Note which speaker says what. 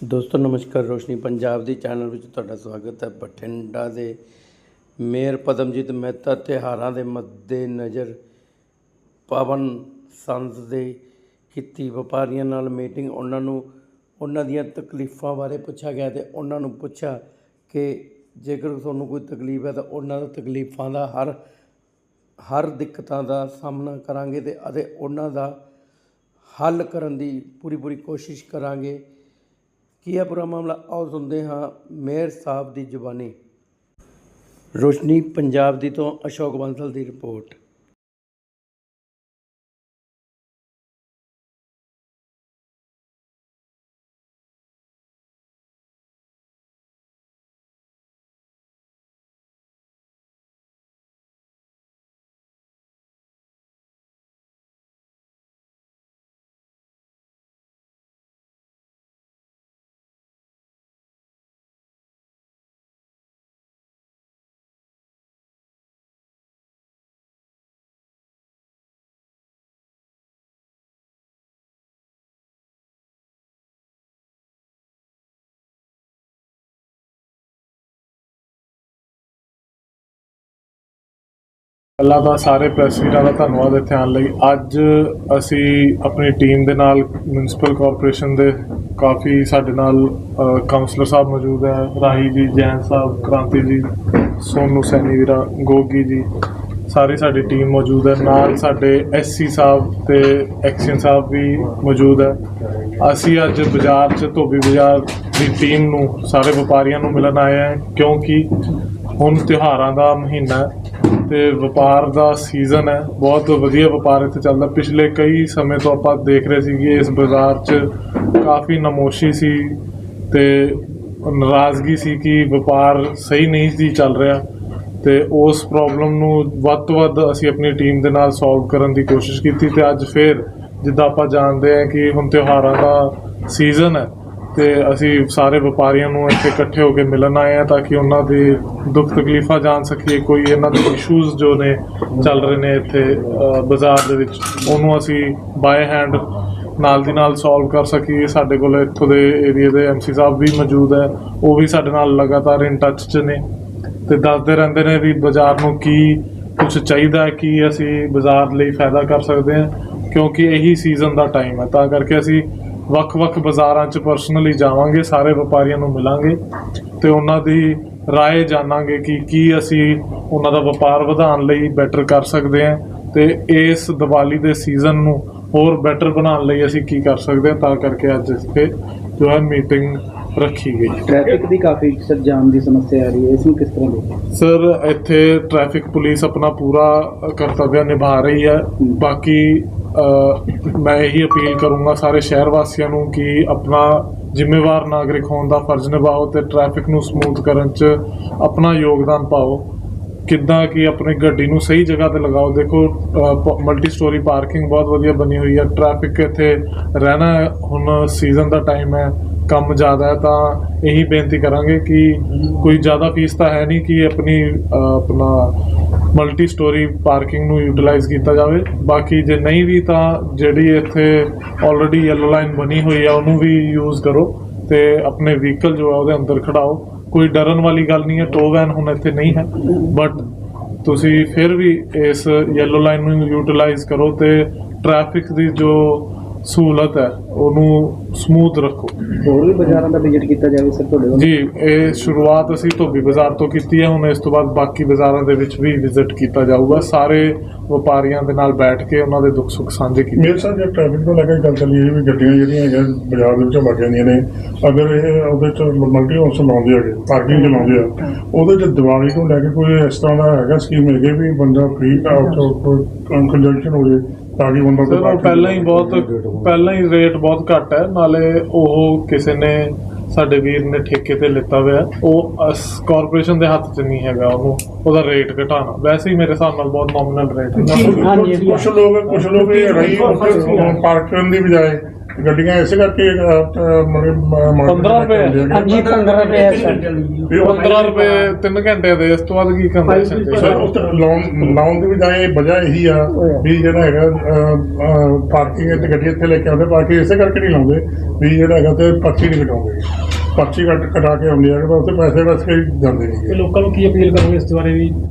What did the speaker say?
Speaker 1: ਦੋਸਤੋ, ਨਮਸਕਾਰ, ਰੋਸ਼ਨੀ ਪੰਜਾਬ ਦੀ ਚੈਨਲ ਵਿੱਚ ਤੁਹਾਡਾ ਸਵਾਗਤ ਹੈ ਬਠਿੰਡਾ ਦੇ ਮੇਅਰ ਪਦਮਜੀਤ ਮਹਿਤਾ, ਤਿਉਹਾਰਾਂ ਦੇ ਮੱਦੇ ਨਜ਼ਰ ਪਵਨ ਸੰਤ ਦੇ ਕੀਤੀ ਵਪਾਰੀਆਂ ਨਾਲ ਮੀਟਿੰਗ। ਉਹਨਾਂ ਨੂੰ, ਉਹਨਾਂ ਦੀਆਂ ਤਕਲੀਫਾਂ ਬਾਰੇ ਪੁੱਛਿਆ ਗਿਆ ਤੇ ਉਹਨਾਂ ਨੂੰ ਪੁੱਛਿਆ ਕਿ ਜੇਕਰ ਤੁਹਾਨੂੰ ਕੋਈ ਤਕਲੀਫ ਹੈ ਤਾਂ ਉਹਨਾਂ ਦਾ ਤਕਲੀਫਾਂ ਦਾ ਹਰ ਹਰ ਦਿੱਕਤਾਂ ਦਾ ਸਾਹਮਣਾ ਕਰਾਂਗੇ ਤੇ ਅਤੇ ਉਹਨਾਂ ਦਾ ਹੱਲ ਕਰਨ ਦੀ ਪੂਰੀ ਪੂਰੀ ਕੋਸ਼ਿਸ਼ ਕਰਾਂਗੇ। ਕੀ ਹੈ ਪੂਰਾ ਮਾਮਲਾ? ਆਓ ਸੁਣਦੇ ਹਾਂ ਮੇਅਰ ਸਾਹਿਬ ਦੀ ਜ਼ੁਬਾਨੀ। ਰੋਸ਼ਨੀ ਪੰਜਾਬ ਦੀ ਤੋਂ ਅਸ਼ੋਕ ਬੰਸਲ ਦੀ ਰਿਪੋਰਟ।
Speaker 2: ਪਹਿਲਾਂ ਤਾਂ ਸਾਰੇ ਪ੍ਰੈਸ ਵੀਰਾਂ ਦਾ ਧੰਨਵਾਦ ਇੱਥੇ ਆਉਣ ਲਈ। ਅੱਜ ਅਸੀਂ ਆਪਣੀ ਟੀਮ ਦੇ ਨਾਲ ਮਿਊਨਿਸਪਲ ਕਾਰਪੋਰੇਸ਼ਨ ਦੇ ਕਾਫੀ ਸਾਡੇ ਨਾਲ ਅ, ਕਾਉਂਸਲਰ ਸਾਹਿਬ ਮੌਜੂਦ ਹੈ ਰਾਹੀ ਜੀ ਜੈਨ ਸਾਹਿਬ ਕ੍ਰਾਂਤੀ ਜੀ ਸੋਨੂ ਸੈਣੀ ਵੀਰਾ ਗੋਗੀ ਜੀ ਸਾਰੀ ਸਾਡੀ ਟੀਮ ਮੌਜੂਦ ਹੈ। ਨਾਲ ਸਾਡੇ ਐਸਸੀ ਸਾਹਿਬ ਤੇ ਐਕਸ਼ਨ ਸਾਹਿਬ ਵੀ ਮੌਜੂਦ ਹੈ। ਅਸੀਂ ਅੱਜ ਬਾਜ਼ਾਰ 'ਚ ਧੋਬੀ ਬਾਜ਼ਾਰ ਦੀ ਟੀਮ ਨੂੰ ਸਾਰੇ ਵਪਾਰੀਆਂ ਨੂੰ ਮਿਲਣ ਆਏ ਹਾਂ ਕਿਉਂਕਿ ਹੁਣ ਤਿਉਹਾਰਾਂ ਦਾ ਮਹੀਨਾ ਹੈ। ਤੇ ਵਪਾਰ ਦਾ ਸੀਜ਼ਨ ਹੈ। ਬਹੁਤ ਵਧੀਆ ਵਪਾਰ ਇੱਥੇ ਚੱਲਦਾ। ਪਿਛਲੇ ਕਈ ਸਮੇਂ ਤੋਂ ਆਪਾਂ ਦੇਖ ਰਹੇ ਸੀ ਕਿ ਇਸ ਬਾਜ਼ਾਰ 'ਚ ਕਾਫੀ ਨਮੋਸ਼ੀ ਸੀ ਤੇ ਨਾਰਾਜ਼ਗੀ ਸੀ ਕਿ ਵਪਾਰ ਸਹੀ ਨਹੀਂ ਸੀ ਚੱਲ ਰਿਹਾ ਤੇ ਉਸ ਪ੍ਰੋਬਲਮ ਨੂੰ ਵੱਧ ਤੋਂ ਵੱਧ ਅਸੀਂ ਆਪਣੀ ਟੀਮ ਦੇ ਨਾਲ ਸੋਲਵ ਕਰਨ ਦੀ ਕੋਸ਼ਿਸ਼ ਕੀਤੀ ਤੇ ਅੱਜ ਫੇਰ ਜਿੱਦਾਂ ਆਪਾਂ ਜਾਣਦੇ ਹਾਂ ਕਿ ਹੁਣ ਤਿਉਹਾਰਾਂ ਦਾ ਸੀਜ਼ਨ ਹੈ ਤੇ ਅਸੀਂ ਸਾਰੇ ਵਪਾਰੀਆਂ ਨੂੰ ਇੱਥੇ ਇਕੱਠੇ ਹੋ ਕੇ ਮਿਲਣ ਆਏ ਆ ਤਾਂ ਕਿ ਉਹਨਾਂ ਦੇ ਦੁੱਖ ਤਕਲੀਫਾਂ ਜਾਣ ਸਕੀਏ। ਕੋਈ ਇਹਨਾਂ ਦੇ ਇਸ਼ੂਜ਼ ਜੋ ਨੇ ਚੱਲ ਰਹੇ ਨੇ ਇੱਥੇ ਬਾਜ਼ਾਰ ਦੇ ਵਿੱਚ, ਉਹਨੂੰ ਅਸੀਂ ਬਾਏ ਹੈਂਡ ਨਾਲ ਦੀ ਨਾਲ ਸੋਲਵ ਕਰ ਸਕੀਏ। ਸਾਡੇ ਕੋਲ ਇੱਥੋਂ ਦੇ ਏਰੀਆ ਦੇ ਐਮਸੀ ਸਾਹਿਬ ਵੀ ਮੌਜੂਦ ਹੈ। ਉਹ ਵੀ ਸਾਡੇ ਨਾਲ ਲਗਾਤਾਰ ਇਨ ਟੱਚ 'ਚ ਨੇ ਤੇ ਦੱਸਦੇ ਰਹਿੰਦੇ ਨੇ ਵੀ ਬਾਜ਼ਾਰ ਨੂੰ ਕੀ ਕੁਝ ਚਾਹੀਦਾ ਹੈ, ਕੀ ਅਸੀਂ ਬਾਜ਼ਾਰ ਲਈ ਫਾਇਦਾ ਕਰ ਸਕਦੇ ਹਾਂ, ਕਿਉਂਕਿ ਇਹੀ ਸੀਜ਼ਨ ਦਾ ਟਾਈਮ ਹੈ। ਤਾਂ ਕਰਕੇ ਅਸੀਂ ਵੱਖ-ਵੱਖ ਬਾਜ਼ਾਰਾਂ 'ਚ ਪਰਸਨਲੀ ਜਾਵਾਂਗੇ ਸਾਰੇ ਵਪਾਰੀਆਂ ਨੂੰ ਮਿਲਾਂਗੇ ਤੇ ਉਹਨਾਂ ਦੀ رائے ਜਾਣਾਂਗੇ ਕਿ ਕੀ ਅਸੀਂ ਉਹਨਾਂ ਦਾ ਵਪਾਰ ਵਧਾਉਣ ਲਈ ਬੈਟਰ ਕਰ ਸਕਦੇ ਹਾਂ ਤੇ ਇਸ ਦੀਵਾਲੀ ਦੇ ਸੀਜ਼ਨ ਨੂੰ ਹੋਰ ਬੈਟਰ ਬਣਾਉਣ ਲਈ ਅਸੀਂ ਕੀ ਕਰ ਸਕਦੇ ਹਾਂ ਤਾਂ ਕਰਕੇ ਅੱਜ ਇੱਥੇ ਜੋ ਹੈ ਮੀਟਿੰਗ ਰੱਖੀ ਗਈ
Speaker 3: ਟ੍ਰੈਫਿਕ ਦੀ ਕਾਫੀ ਸਰ ਜਾਮ ਦੀ ਸਮੱਸਿਆ ਆ ਰਹੀ ਹੈ ਇਸ ਨੂੰ ਕਿਸ ਤਰ੍ਹਾਂ ਦੇਖਦੇ
Speaker 2: ਸਰ ਇੱਥੇ ਟ੍ਰੈਫਿਕ ਪੁਲਿਸ ਆਪਣਾ ਪੂਰਾ ਕਰਤੱਵ ਨਿਭਾ ਰਹੀ ਹੈ ਬਾਕੀ ਅ, ਮੈਂ ਇਹੀ ਅਪੀਲ ਕਰੂੰਗਾ ਸਾਰੇ ਸ਼ਹਿਰ ਵਾਸੀਆਂ ਨੂੰ ਕਿ ਆਪਣਾ ਜ਼ਿੰਮੇਵਾਰ ਨਾਗਰਿਕ ਹੋਣ ਦਾ ਫਰਜ਼ ਨਿਭਾਓ ਤੇ ਟ੍ਰੈਫਿਕ ਨੂੰ ਸਮੂਥ ਕਰਨ 'ਚ ਆਪਣਾ ਯੋਗਦਾਨ ਪਾਓ। ਕਿੱਦਾਂ ਕਿ ਆਪਣੀ ਗੱਡੀ ਨੂੰ ਸਹੀ ਜਗ੍ਹਾ ਤੇ ਲਗਾਓ। ਦੇਖੋ ਮਲਟੀ ਸਟੋਰੀ ਪਾਰਕਿੰਗ ਬਹੁਤ ਵਧੀਆ ਬਣੀ ਹੋਈ ਹੈ। ਟ੍ਰੈਫਿਕ ਇੱਥੇ ਰਹਿਣਾ ਹੁਣ ਸੀਜ਼ਨ ਦਾ ਟਾਈਮ ਹੈ, ਕੰਮ ਜ਼ਿਆਦਾ ਹੈ, ਤਾਂ ਇਹੀ ਬੇਨਤੀ ਕਰਾਂਗੇ ਕਿ ਕੋਈ ਜ਼ਿਆਦਾ ਫੀਸ ਤਾਂ ਹੈ ਨਹੀਂ ਕਿ ਆਪਣੀ ਆਪਣਾ ਮਲਟੀ ਸਟੋਰੀ ਪਾਰਕਿੰਗ ਨੂੰ ਯੂਟਿਲਾਈਜ਼ ਕੀਤਾ ਜਾਵੇ। ਬਾਕੀ ਜੇ ਨਹੀਂ ਵੀ ਤਾਂ ਜਿਹੜੀ ਇੱਥੇ ਆਲਰੇਡੀ ਯੈਲੋ ਲਾਈਨ ਬਣੀ ਹੋਈ ਹੈ ਉਹਨੂੰ ਵੀ ਯੂਜ਼ ਕਰੋ ਤੇ ਆਪਣੇ ਵਹੀਕਲ ਜੋ ਹੈ ਉਹਦੇ ਅੰਦਰ ਖੜਾਓ। ਕੋਈ ਡਰਨ ਵਾਲੀ ਗੱਲ ਨਹੀਂ ਹੈ ਟੋ ਵੈਨ ਹੁਣ ਇੱਥੇ ਨਹੀਂ ਹੈ। ਬਟ ਤੁਸੀਂ ਫਿਰ ਵੀ ਇਸ ਯੈਲੋ ਲਾਈਨ ਨੂੰ ਯੂਟਿਲਾਈਜ਼ ਕਰੋ ਤੇ ਟ੍ਰੈਫਿਕ ਦੀ ਜੋ ਸਹੂਲਤ ਹੈ ਉਹਨੂੰ ਸਮੂਥ ਰੱਖੋ।
Speaker 3: ਹੋਰ ਵੀ ਬਾਜ਼ਾਰਾਂ ਦਾ ਵਿਜ਼ਿਟ ਕੀਤਾ ਜਾਵੇ ਸਰ ਤੁਹਾਡੇ ਵੱਲੋਂ?
Speaker 2: ਜੀ ਇਹ ਸ਼ੁਰੂਆਤ ਅਸੀਂ ਧੋਬੀ ਬਾਜ਼ਾਰ ਤੋਂ ਕੀਤੀ ਹੈ ਹੁਣ ਇਸ ਤੋਂ ਬਾਅਦ ਬਾਕੀ ਬਾਜ਼ਾਰਾਂ ਦੇ ਵਿੱਚ ਵੀ ਵਿਜ਼ਿਟ ਕੀਤਾ ਜਾਊਗਾ। ਸਾਰੇ ਵਪਾਰੀਆਂ ਦੇ ਨਾਲ ਬੈਠ ਕੇ ਉਹਨਾਂ ਦੇ ਦੁੱਖ ਸੁੱਖ ਸਾਂਝੇ ਕੀਤੇ
Speaker 4: ਮੇਰੇ ਸਾਹਿਬ ਜੇ ਟ੍ਰੈਫਿਕ ਤੋਂ ਲੈ ਕੇ ਗੱਲ ਚੱਲੀ ਹੈ ਵੀ ਗੱਡੀਆਂ ਜਿਹੜੀਆਂ ਹੈਗੀਆਂ ਬਾਜ਼ਾਰ ਦੇ ਵਿੱਚੋਂ ਵਗ ਜਾਂਦੀਆਂ ਨੇ ਅਗਰ ਇਹ ਉਹਦੇ ਚ ਮਲਟੀ ਹਾਊਸ ਲਾਉਂਦੇ ਹੈਗੇ ਪਾਰਕਿੰਗ ਲਾਉਂਦੇ ਆ ਉਹਦੇ ਚ ਦੀਵਾਲੀ ਤੋਂ ਲੈ ਕੇ ਕੋਈ ਇਸ ਤਰ੍ਹਾਂ ਦਾ ਹੈਗਾ ਸਕੀਮ ਹੈਗੇ ਵੀ ਬੰਦਾ ਫ੍ਰੀ ਕੋਈ ਕੰਜੰਕਸ਼ਨ ਹੋ ਜੇ ਤਾਂ ਕਿ ਬੰਦਾ
Speaker 2: ਸਰ ਉਹ ਪਹਿਲਾਂ ਹੀ ਬਹੁਤ ਪਹਿਲਾਂ ਹੀ ਰੇਟ ਬਹੁਤ ਘੱਟ ਹੈ। ਨਾਲੇ ਉਹ ਕਿਸੇ ਨੇ ਸਾਡੇ ਵੀਰ ਨੇ ਠੇਕੇ ਤੇ ਲਿੱਤਾ ਹੋਇਆ। ਉਹ ਕਾਰਪੋਰੇਸ਼ਨ ਦੇ ਹੱਥ 'ਚ ਨਹੀਂ ਹੈਗਾ ਉਹਨੂੰ। ਉਹਦਾ ਰੇਟ ਘਟਾਉਣਾ। ਵੈਸੇ ਹੀ ਮੇਰੇ ਹਿਸਾਬ ਨਾਲ ਬਹੁਤ ਨੋਮੀਨਲ ਰੇਟ ਹੈ।
Speaker 4: ਕੁਛ ਲੋਕ ਕੁਛ ਲੋਕ ਇਹ ਰਹੀ ਪਾਰਕ ਕਰਨ ਦੀ ਬਜਾਏ ਗੱਡੀਆਂ ਇਸੇ ਕਰਕੇ ਮਤਲਬ
Speaker 2: 15 ਰੁਪਏ?
Speaker 5: ਹਾਂਜੀ 15 ਰੁਪਏ ਹੈ ਸਰ।
Speaker 2: 15 ਰੁਪਏ 3 ਘੰਟੇ ਦੇ ਇਸ ਤੋਂ ਬਾਅਦ ਕੀ ਕੰਡੀਸ਼ਨ
Speaker 4: ਸਰ? ਉਸ ਲਾਉਣ ਲਾਉਣ ਦੀ ਬਜਾਏ ਵਜ੍ਹਾ ਇਹੀ ਆ ਵੀ ਜਿਹੜਾ ਹੈਗਾ ਪਾਰਕਿੰਗ ਤੇ ਗੱਡੀ ਇੱਥੇ ਲੈ ਕੇ ਆਉਂਦੇ ਪਾਰਕਿੰਗ ਇਸੇ ਕਰਕੇ ਨਹੀਂ ਲਾਉਂਦੇ ਵੀ ਜਿਹੜਾ ਹੈਗਾ ਤੇ ਪਰਚੀ ਨਹੀਂ ਕਟਾਉਂਦੇ। ਪਰਚੀ ਕੱਟ ਕਟਾ ਕੇ ਆਉਂਦੇ ਆ ਕਿ ਉੱਥੇ ਪੈਸੇ ਵਸ ਕੇ ਜਾਂਦੇ ਨਹੀਂ।
Speaker 5: ਲੋਕਾਂ ਨੂੰ ਕੀ ਅਪੀਲ ਕਰੋਗੇ ਇਸ ਬਾਰੇ ਵੀ?